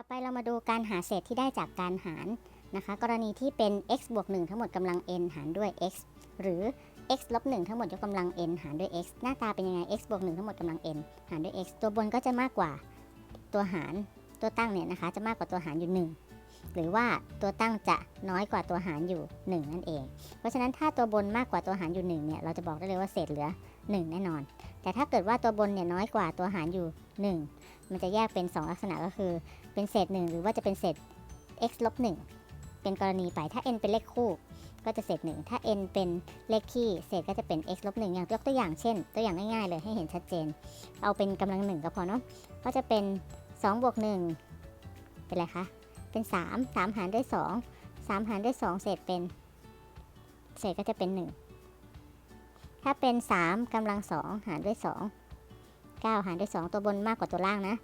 ต่อไปเรามาดูการหาเศษที่ได้จากการหารนะคะ กรณีที่เป็น x บวก1ทั้งหมดกำลัง n หารด้วย x หรือ x ลบ1ทั้งหมดยกกำลัง n หารด้วย x หน้าตาเป็นยังไง x บวก1ทั้งหมดกำลัง n หารด้วย x ตัวบนก็จะมากกว่าตัวหารตัวตั้งเนี่ยนะคะ จะมากกว่าตัวหารอยู่ 1 หรือว่าตัวตั้งจะน้อยกว่าตัวหารอยู่ 1 นั่นเอง เพราะฉะนั้นถ้าตัวบนมากกว่าตัวหารอยู่1เนี่ยเราจะบอกได้เลยว่าเศษเหลือ 1 แน่นอน แต่ถ้าเกิดว่าตัวบนเนี่ยน้อยกว่าตัวหารอยู่ 1 มันจะแยกเป็น 2 ลักษณะก็คือ เป็นเศษ 1 หรือว่าจะเป็นเศษ x ลบ1เป็นกรณีไปถ้า n เป็นเลขคู่ก็จะเศษ 1 ถ้า n เป็นเลขคี่เศษก็จะเป็น x ลบ1อย่างยกตัวอย่างเช่น ตัวอย่างง่ายๆเลยให้เห็นชัดเจน เอาเป็นกำลังหนึ่งก็พอเนาะก็จะเป็น2บวก1เป็นอะไรคะ เป็น 3 3 หารด้วย 2 3 หารด้วย 2 เศษเป็น เศษก็จะเป็น 1 ถ้าเป็น 3กำลัง 2 หารด้วย 2 9 หารด้วย 2 ตัวบนมากกว่าตัวล่างนะ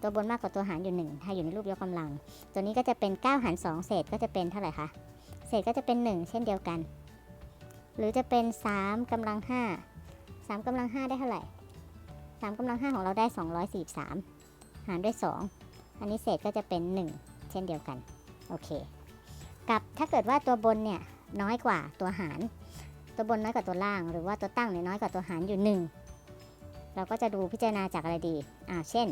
ตัวบนมากกว่าตัวหารอยู่ 1 ถ้าอยู่ในรูปยกกำลัง ตัวนี้ก็จะเป็น 9 หาร 2 เศษก็จะเป็นเท่าไหร่คะ เศษก็จะเป็น 1 เช่นเดียวกัน หรือจะเป็น 3กำลัง 5 3กำลัง 5 ได้เท่าไหร่ 3กำลัง 5 ของเราได้ 243 หารด้วย 2 อันนี้เศษก็จะเป็น 1 เช่นเดียวกัน โอเค กับถ้าเกิดว่าตัวบนเนี่ยน้อยกว่าตัวหาร ตัวบนน้อยกว่าตัวล่าง หรือว่าตัวตั้งเนี่ยน้อยกว่าตัวหารอยู่ 1 เราก็จะดูพิจารณาจากอะไรดีอ่าเช่น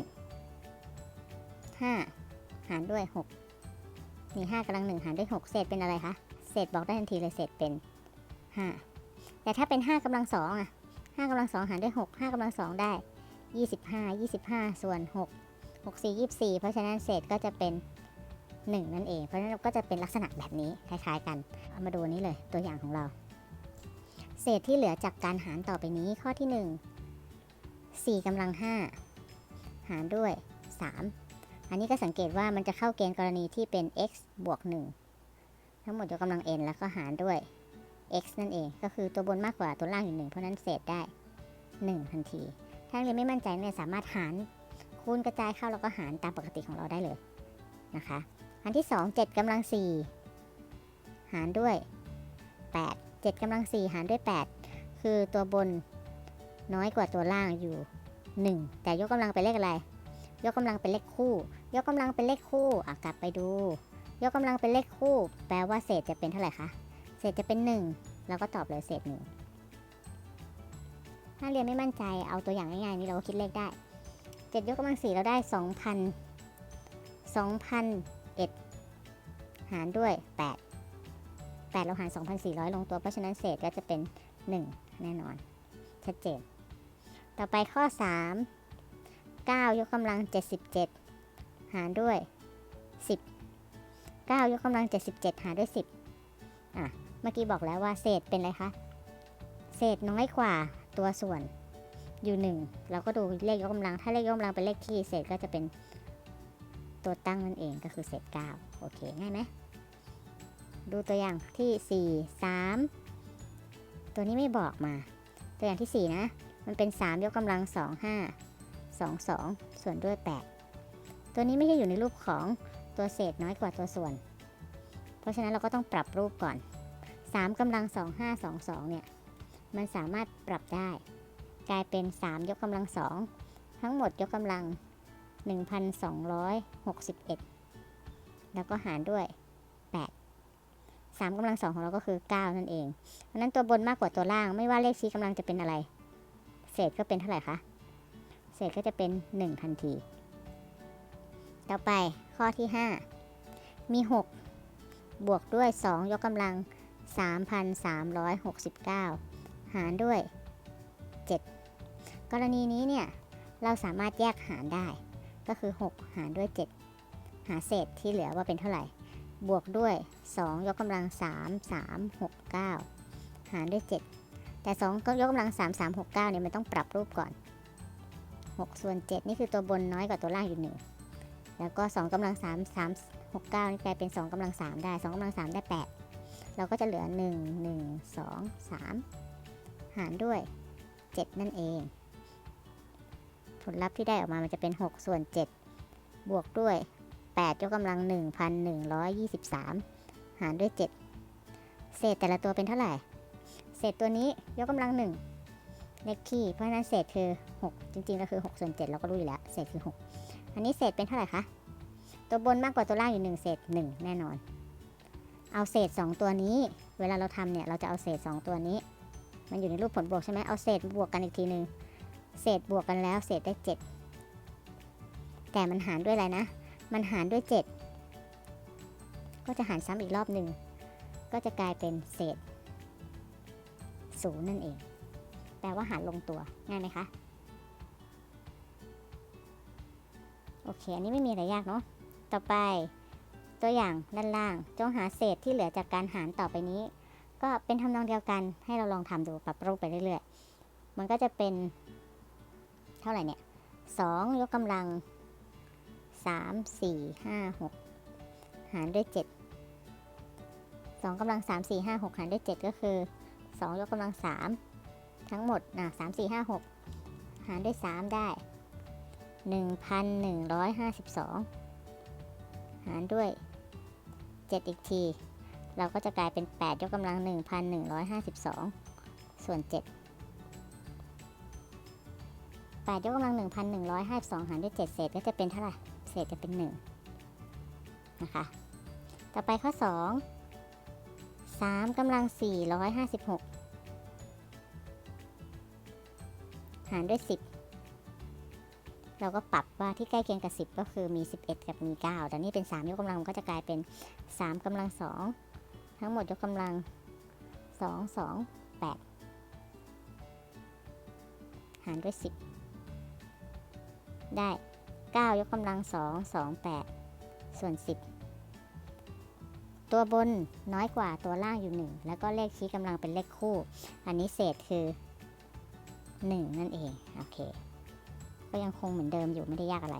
5 หารด้วย6นี่5กำลัง1หารด้วย 6 เศษเป็นอะไรคะ เศษบอกได้ทันทีเลยเศษเป็น 5 แต่ถ้าเป็น 5กำลัง2อะ5กำลัง2หารด้วย 6 5กำลัง2ได้ 25 25 ส่วน 6 6 4 24 เพราะฉะนั้นเศษก็จะเป็น 1 นั่นเอง เพราะฉะนั้นก็จะเป็นลักษณะแบบนี้คล้ายๆกัน เอามาดูนี้เลยตัวอย่างของเรา เศษที่เหลือจากการหารต่อไปนี้ข้อที่ 1 4กำลัง 5 หารด้วย 3 อันนี้ก็สังเกตว่ามันจะเข้าเกณฑ์กรณีที่เป็น x บวก 1 ทั้งหมดยกกำลัง n แล้วก็หารด้วย x นั่นเอง ก็คือตัวบนมากกว่าตัวล่างอยู่ 1 เพราะนั้นเศษได้ 1 ทันที ถ้าเรียนไม่มั่นใจเนี่ยสามารถหารคูณกระจายเข้าแล้วก็หารตามปกติของเราได้เลยนะคะ อันที่ 2 7กำลัง 4 หารด้วย 8 7กำลัง4หารด้วย 8 คือตัวบนน้อยกว่าตัวล่างอยู่ 1 แต่ยกกำลังเป็นเลขอะไร ยกกำลังเป็นเลขคู่ ยกกำลังเป็นเลขคู่อะกลับไปดู ยกกำลังเป็นเลขคู่ แปลว่าเศษจะเป็นเท่าไหร่คะเศษจะเป็น1แล้วก็ตอบเลยเศษหนึ่งถ้าเรียนไม่มั่นใจเอาตัวอย่างง่ายๆนี่เราก็คิดเลขได้ 7 ยกกำลัง4เราได้ 2,000 2,001หารด้วย 8 8 เราหาร 2,400 ลงตัว เพราะฉะนั้นเศษก็จะเป็น 1 แน่นอน ชัดเจน ต่อไปข้อ 3 9 ยกกำลัง 77 หารด้วย 10 9 ยกกำลัง 77 หารด้วย 10 อะ เมื่อกี้บอกแล้วว่าเศษเป็นอะไรคะ เศษน้อยกว่าตัวส่วนอยู่ 1 เราก็ดูเลขยกกำลัง ถ้าเลขยกกำลังเป็นเลขที่เศษก็จะเป็นตัวตั้งนั่นเองก็คือเศษ9โอเค ง่ายไหม ดูตัวอย่างที่ 4 3 ตัวนี้ไม่บอกมา ตัวอย่างที่ 4 นะ มันเป็น 3 ยกกำลัง 2 5 2 2 ส่วนด้วย 8 ตัวนี้ไม่ใช่อยู่ในรูปของตัวเศษน้อยกว่าตัวส่วน เพราะฉะนั้นเราก็ต้องปรับรูปก่อน 3กำลัง 2 5 2 2 เนี่ย มันสามารถปรับได้ กลายเป็น 3 ยกกำลัง 2 ทั้งหมดยกกำลัง 1,261 แล้วก็หารด้วย 3กำลัง2ของเราก็คือ 9 นั่นเองเพราะนั้นตัวบนมากกว่าตัวล่าง ไม่ว่าเลขชี้กำลังจะเป็นอะไร เศษก็เป็นเท่าไหร่คะ เศษก็จะเป็น 1 ทันที ต่อไปข้อที่ 5 มี 6 บวกด้วย 2 ยกกำลัง 3,369 หารด้วย 7 กรณีนี้เนี่ย เราสามารถแยกหารได้ ก็คือ 6 หารด้วย 7 หาเศษที่เหลือว่าเป็นเท่าไหร่ บวกด้วย 2 ยกกำลัง 3 3 6 9 หารด้วย 7 แต่2ก็ยกกำลัง 3 3 6 9เนี่ยมันต้องปรับรูปก่อน 6 ส่วน 7 นี่คือตัวบนน้อยกว่าตัวล่างอยู่1แล้วก็ 2กำลัง 3 3 6 9 นี่กลายเป็น 2กำลัง 3 ได้ 2กำลัง 3 ได้ 8 เราก็จะเหลือ 1 1 2 3 หารด้วย 7 นั่นเอง ผลลัพธ์ที่ได้ออกมามันจะเป็น 6 ส่วน 7 บวกด้วย 8 ยกกำลัง 1,123 หารด้วย 7 เศษแต่ละตัวเป็นเท่าไหร่ เศษตัวนี้ยกกำลัง 1 เลขคี่ เพราะฉะนั้นเศษคือ 6 จริงๆก็คือ6ส่วน7เราก็รู้อยู่แล้ว เศษคือ 6 อันนี้เศษเป็นเท่าไหร่คะ ตัวบนมากกว่าตัวล่างอยู่หนึ่งเศษหนึ่งแน่นอน เอาเศษสองตัวนี้ เวลาเราทำเนี่ย เราจะเอาเศษสองตัวนี้ มันอยู่ในรูปผลบวกใช่ไหมเอาเศษบวกกันอีกทีหนึ่งเศษบวกกันแล้วเศษได้เจ็ดแต่มันหารด้วยอะไรนะ มันหารด้วยเจ็ดก็จะหารซ้ำอีกรอบหนึ่ง ก็จะกลายเป็นเศษศูนย์นั่นเอง แปลว่าหารลงตัว ง่ายไหมคะ โอเค อันนี้ไม่มีอะไรยากเนาะ ต่อไปตัวอย่างด้านล่าง จงหาเศษที่เหลือจากการหารต่อไปนี้ ก็เป็นทำนองเดียวกันให้เราลองทำดูปรับรูปไปเรื่อยๆ มันก็จะเป็น เท่าไหร่เนี่ยสองยกกำลัง สามสี่ห้าหกหารด้วยเจ็ดสองกำลังสามสี่ห้าหกหารด้วยเจ็ดก็คือสองยกกำลังสามทั้งหมดนะสามสี่ห้าหกหารด้วยสามได้ 1,152 หารด้วย 7 อีกที เราก็จะกลายเป็น 8 ยกกำลัง 1,152 ส่วน 7 8ยกกำลัง 1,152 หารด้วย 7 เศษก็จะเป็นเท่าไหร่ เศษจะเป็น1นะคะ ต่อไปข้อ 2 3กำลัง 456 หารด้วย 10 เราก็ปรับว่าที่ใกล้เคียงกับ 10 ก็คือมี 11 กับมี 9 แต่นี่เป็น 3 ยกกำลังก็จะกลายเป็น 3กำลัง 2 ทั้งหมดยกกำลัง 2 2 8 หารด้วย 10 ได้ 9 ยกกำลัง 2 2 8 ส่วน 10 ตัวบนน้อยกว่าตัวล่างอยู่ 1 แล้วก็เลขชี้กำลังเป็นเลขคู่ อันนี้เศษคือ 1 นั่นเอง โอเค ก็ยังคงเหมือนเดิมอยู่ไม่ได้ยากอะไร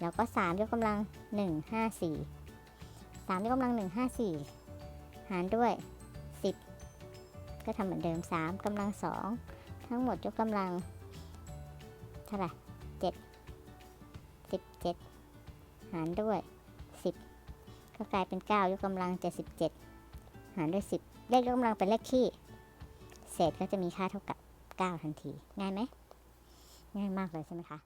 แล้วก็ 3 ยกกำลัง 1 5 4 3 ยกกำลัง 1 5 4 หารด้วย 10 ก็ทำเหมือนเดิม 3กำลัง 2 ทั้งหมดยกกำลังเท่าไหร่ 77หารด้วย 10 ก็กลายเป็น 9 ยกกำลัง 77 หารด้วย 10 เลขยกกำลังเป็นเลขคี่ เศษก็จะมีค่าเท่ากับ 9 ทันที ง่ายไหม ง่ายมากเลยใช่ไหมคะ